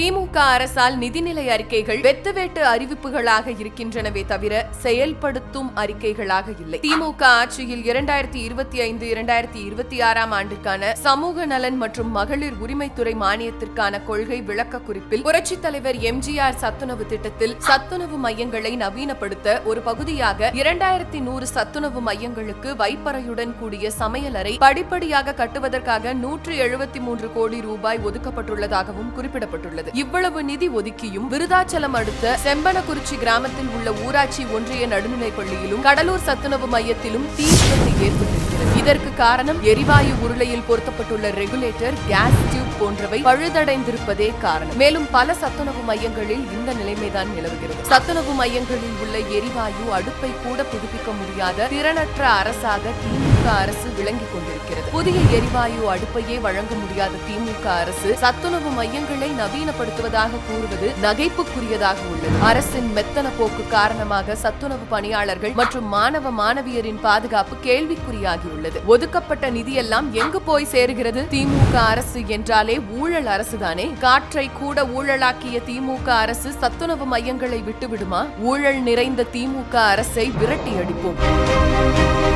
திமுக அரசால் நிதிநிலை அறிக்கைகள் வெத்துவேட்டு அறிவிப்புகளாக இருக்கின்றனவே தவிர செயல்படுத்தும் அறிக்கைகளாக இல்லை. திமுக ஆட்சியில் இரண்டாயிரத்தி இருபத்தி ஐந்து இரண்டாயிரத்தி இருபத்தி ஆறாம் ஆண்டுக்கான சமூக நலன் மற்றும் மகளிர் உரிமைத்துறை மானியத்திற்கான கொள்கை விளக்க குறிப்பில் புரட்சித் தலைவர் எம்ஜிஆர் சத்துணவு திட்டத்தில் சத்துணவு மையங்களை நவீனப்படுத்த ஒரு பகுதியாக இரண்டாயிரத்தி நூறு சத்துணவு மையங்களுக்கு வைப்பறையுடன் கூடிய சமையலறை படிப்படியாக கட்டுவதற்காக நூற்று எழுபத்தி மூன்று கோடி ரூபாய் ஒதுக்கப்பட்டுள்ளதாகவும் குறிப்பிடப்பட்டுள்ளது. இவ்வளவு நிதி ஒதுக்கியும் விருதாச்சலம் அடுத்த செம்பனக்குறிச்சி கிராமத்தில் உள்ள ஊராட்சி ஒன்றிய நடுநிலைப் பள்ளியிலும் கடலூர் சத்துணவு மையத்திலும் தீ விபத்து ஏற்பட்டது இதற்கு காரணம் எரிவாயு உருளையில் பொருத்தப்பட்டுள்ள ரெகுலேட்டர் கேஸ் டியூப் போன்றவை பழுதடைந்திருப்பதே காரணம். மேலும் பல சத்துணவு மையங்களில் இந்த நிலைமைதான் நிலவுகிறது. சத்துணவு மையங்களில் உள்ள எரிவாயு அடுப்பை கூட புதுப்பிக்க முடியாத திறனற்ற அரசாக திமுக அரசு விளங்கிக் கொண்டிருக்கிறது. புதிய எரிவாயு அடுப்பையே வழங்க முடியாத திமுக அரசு சத்துணவு மையங்களை நவீனப்படுத்துவதாக கூறுவது நகைப்புக்குரியதாக உள்ளது. அரசின் மெத்தன போக்கு காரணமாக சத்துணவு பணியாளர்கள் மற்றும் மாணவ மாணவியரின் பாதுகாப்பு கேள்விக்குறியாகி கேள்விக்குறியாகியுள்ளது ஒதுக்கப்பட்ட நிதியெல்லாம் எங்கு போய் சேருகிறது? திமுக அரசு என்றாலே ஊழல் அரசுதானே? காற்றை கூட ஊழலாக்கிய திமுக அரசு சத்துணவு மையங்களை விட்டுவிடுமா? ஊழல் நிறைந்த திமுக அரசை விரட்டி அடிப்போம்.